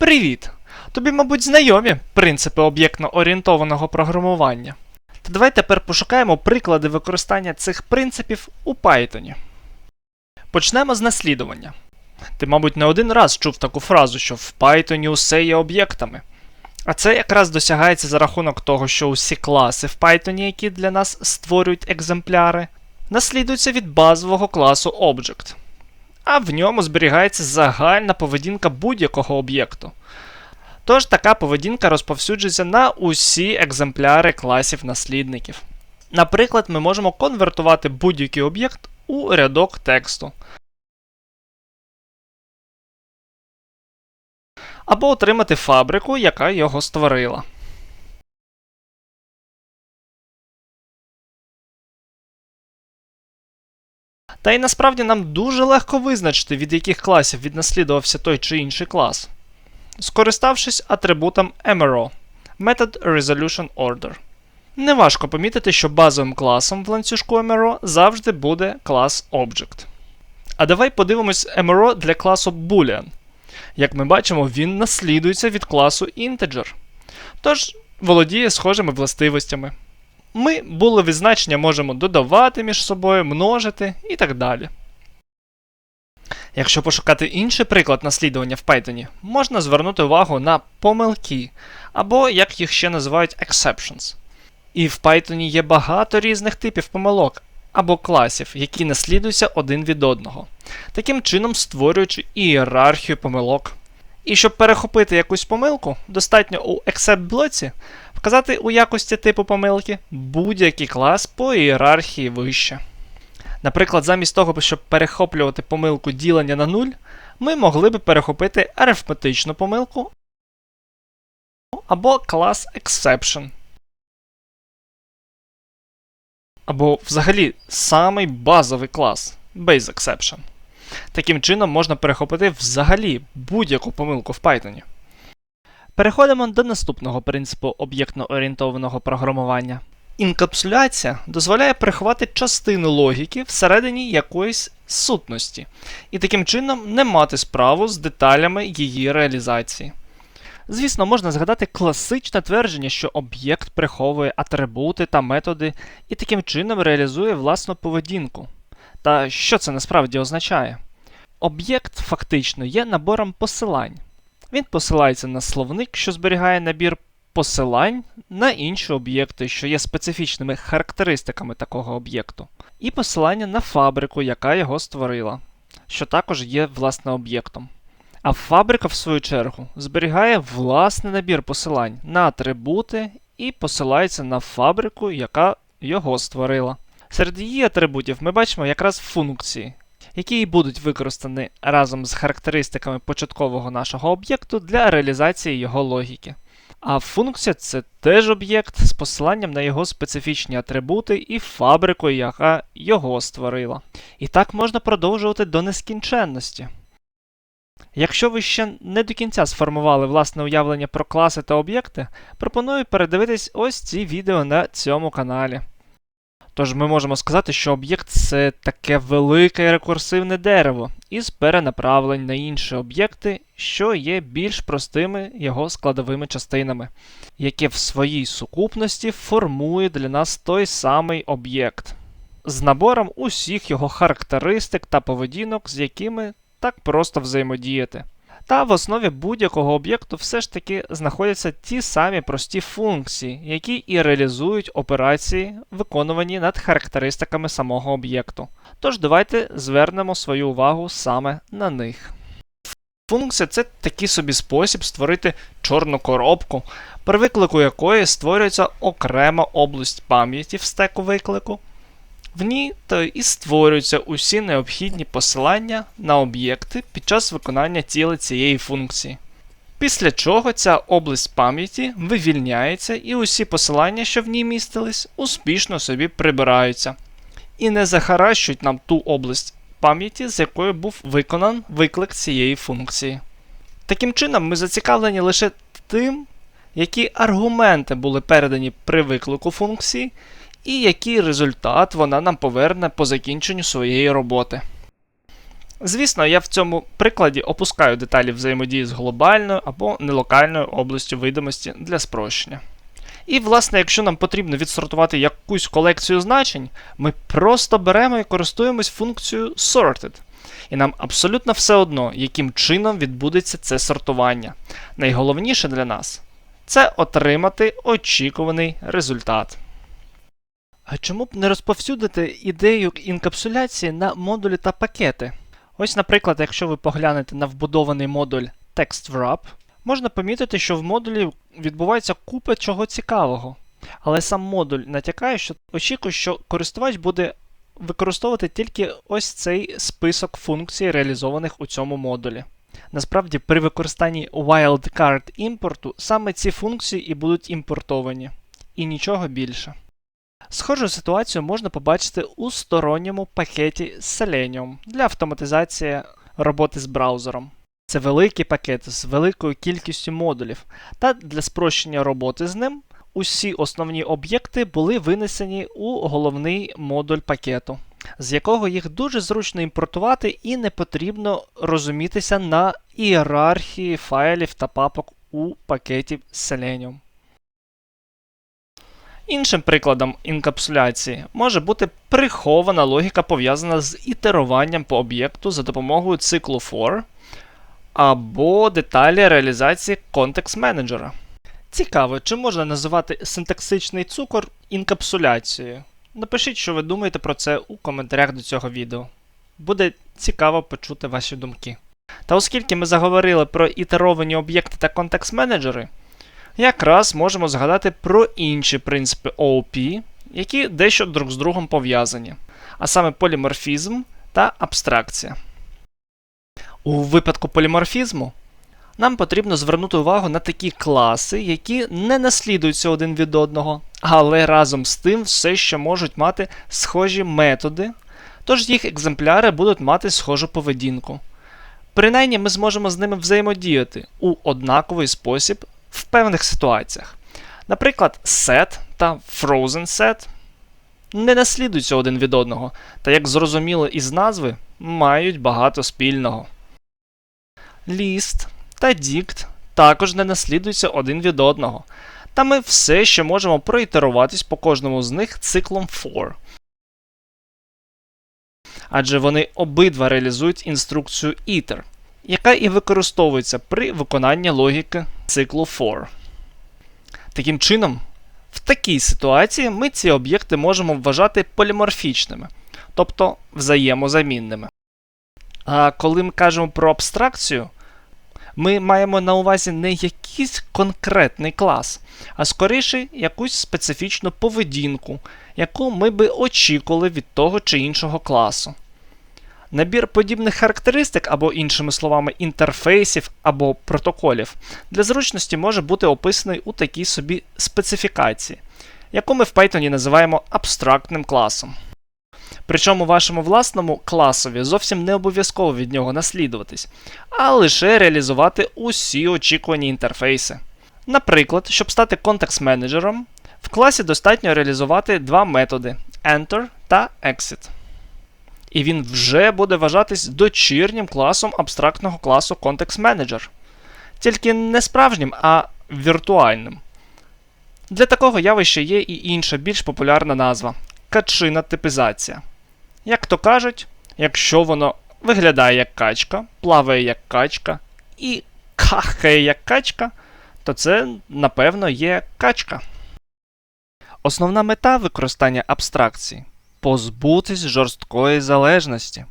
Привіт! Тобі, мабуть, знайомі принципи об'єктно-орієнтованого програмування. Та давай тепер пошукаємо приклади використання цих принципів у Python. Почнемо з наслідування. Ти, мабуть, не один раз чув таку фразу, що в Python усе є об'єктами. А це якраз досягається за рахунок того, що усі класи в Python, які для нас створюють екземпляри, наслідуються від базового класу Object. А в ньому зберігається загальна поведінка будь-якого об'єкту. Тож така поведінка розповсюджується на усі екземпляри класів наслідників. Наприклад, ми можемо конвертувати будь-який об'єкт у рядок тексту. Або отримати фабрику, яка його створила. Та й насправді нам дуже легко визначити, від яких класів віднаслідувався той чи інший клас, скориставшись атрибутом MRO Method Resolution Order. Неважко помітити, що базовим класом в ланцюжку MRO завжди буде клас Object. А давай подивимось MRO для класу Boolean. Як ми бачимо, він наслідується від класу Integer. Тож володіє схожими властивостями. Ми були відзначення можемо додавати між собою, множити і так далі. Якщо пошукати інший приклад наслідування в Python, можна звернути увагу на помилки, або як їх ще називають exceptions. І в Python є багато різних типів помилок або класів, які наслідуються один від одного, таким чином створюючи ієрархію помилок. І щоб перехопити якусь помилку, достатньо у except блоці вказати у якості типу помилки будь-який клас по ієрархії вище. Наприклад, замість того, щоб перехоплювати помилку ділення на 0, ми могли би перехопити арифметичну помилку або клас exception. Або взагалі самий базовий клас base exception. Таким чином можна перехопити взагалі будь-яку помилку в Python. Переходимо до наступного принципу об'єктно-орієнтованого програмування. Інкапсуляція дозволяє приховати частину логіки всередині якоїсь сутності, і таким чином не мати справу з деталями її реалізації. Звісно, можна згадати класичне твердження, що об'єкт приховує атрибути та методи і таким чином реалізує власну поведінку. Та що це насправді означає? Об'єкт фактично є набором посилань. Він посилається на словник, що зберігає набір посилань на інші об'єкти, що є специфічними характеристиками такого об'єкту, і посилання на фабрику, яка його створила, що також є власне об'єктом. А фабрика, в свою чергу, зберігає власний набір посилань на атрибути і посилається на фабрику, яка його створила. Серед її атрибутів ми бачимо якраз функції, які будуть використані разом з характеристиками початкового нашого об'єкту для реалізації його логіки. А функція це теж об'єкт з посиланням на його специфічні атрибути і фабрику, яка його створила. І так можна продовжувати до нескінченності. Якщо ви ще не до кінця сформували власне уявлення про класи та об'єкти, пропоную передивитись ось ці відео на цьому каналі. Тож ми можемо сказати, що об'єкт це таке велике рекурсивне дерево із перенаправлень на інші об'єкти, що є більш простими його складовими частинами, яке в своїй сукупності формує для нас той самий об'єкт, з набором усіх його характеристик та поведінок, з якими так просто взаємодіяти. Та в основі будь-якого об'єкту все ж таки знаходяться ті самі прості функції, які і реалізують операції, виконувані над характеристиками самого об'єкту. Тож давайте звернемо свою увагу саме на них. Функція це такий собі спосіб створити чорну коробку, при виклику якої створюється окрема область пам'яті в стеку виклику. В ній то і створюються усі необхідні посилання на об'єкти під час виконання тіла цієї функції. Після чого ця область пам'яті вивільняється і усі посилання, що в ній містились, успішно собі прибираються. І не захаращують нам ту область пам'яті, з якою був виконан виклик цієї функції. Таким чином, ми зацікавлені лише тим, які аргументи були передані при виклику функції і який результат вона нам поверне по закінченню своєї роботи. Звісно, я в цьому прикладі опускаю деталі взаємодії з глобальною або нелокальною областю видимості для спрощення. І, власне, якщо нам потрібно відсортувати якусь колекцію значень, ми просто беремо і користуємось функцією sorted. І нам абсолютно все одно, яким чином відбудеться це сортування. Найголовніше для нас це отримати очікуваний результат. А чому б не розповсюдити ідею інкапсуляції на модулі та пакети? Ось, наприклад, якщо ви поглянете на вбудований модуль TextWrap, можна помітити, що в модулі відбувається купа чого цікавого. Але сам модуль натякає, що очікує, що користувач буде використовувати тільки ось цей список функцій, реалізованих у цьому модулі. Насправді, при використанні wildcard імпорту саме ці функції і будуть імпортовані, і нічого більше. Схожу ситуацію можна побачити у сторонньому пакеті Selenium для автоматизації роботи з браузером. Це великий пакет з великою кількістю модулів, та для спрощення роботи з ним усі основні об'єкти були винесені у головний модуль пакету, з якого їх дуже зручно імпортувати і не потрібно розумітися на ієрархії файлів та папок у пакеті Selenium. Іншим прикладом інкапсуляції може бути прихована логіка, пов'язана з ітеруванням по об'єкту за допомогою циклу for або деталі реалізації контекст менеджера. Цікаво, чи можна називати синтаксичний цукор інкапсуляцією? Напишіть, що ви думаєте про це у коментарях до цього відео. Буде цікаво почути ваші думки. Та оскільки ми заговорили про ітеровані об'єкти та контекст менеджери, якраз можемо згадати про інші принципи OOP, які дещо друг з другом пов'язані, а саме поліморфізм та абстракція. У випадку поліморфізму нам потрібно звернути увагу на такі класи, які не наслідуються один від одного, але разом з тим все ще можуть мати схожі методи, тож їх екземпляри будуть мати схожу поведінку. Принаймні ми зможемо з ними взаємодіяти у однаковий спосіб в певних ситуаціях. Наприклад, set та frozen set не наслідуються один від одного, та, як зрозуміло із назви, мають багато спільного. List та dict також не наслідуються один від одного, та ми все ще можемо проітеруватись по кожному з них циклом for. Адже вони обидва реалізують інструкцію iter, яка і використовується при виконанні логіки циклу for. Таким чином, в такій ситуації ми ці об'єкти можемо вважати поліморфічними, тобто взаємозамінними. А коли ми кажемо про абстракцію, ми маємо на увазі не якийсь конкретний клас, а скоріше якусь специфічну поведінку, яку ми би очікували від того чи іншого класу. Набір подібних характеристик, або, іншими словами, інтерфейсів або протоколів для зручності може бути описаний у такій собі специфікації, яку ми в Python називаємо абстрактним класом. Причому вашому власному класові зовсім не обов'язково від нього наслідуватись, а лише реалізувати усі очікувані інтерфейси. Наприклад, щоб стати контекст-менеджером, в класі достатньо реалізувати два методи enter та exit. І він вже буде вважатись дочірнім класом абстрактного класу Context Manager. Тільки не справжнім, а віртуальним. Для такого явища є і інша більш популярна назва качина типізація. Як то кажуть, якщо воно виглядає як качка, плаває як качка і кахає як качка, то це, напевно, є качка. Основна мета використання абстракції позбутись жорсткої залежності.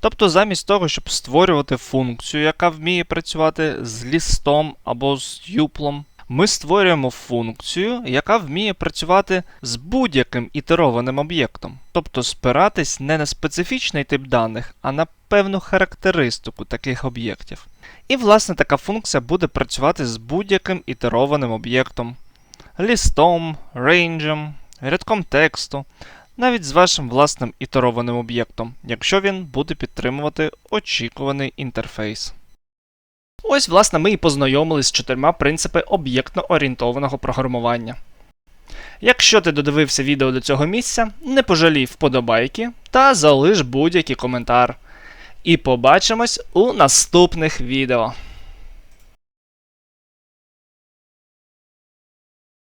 Тобто, замість того, щоб створювати функцію, яка вміє працювати з лістом або з юплом, ми створюємо функцію, яка вміє працювати з будь-яким ітерованим об'єктом, тобто спиратись не на специфічний тип даних, а на певну характеристику таких об'єктів. І, власне, така функція буде працювати з будь-яким ітерованим об'єктом, лістом, рейнджем, рядком тексту, навіть з вашим власним ітерованим об'єктом, якщо він буде підтримувати очікуваний інтерфейс. Ось, власне, ми і познайомились з чотирма принципи об'єктно-орієнтованого програмування. Якщо ти додивився відео до цього місця, не пожалій вподобайки та залиш будь-який коментар. і побачимось у наступних відео.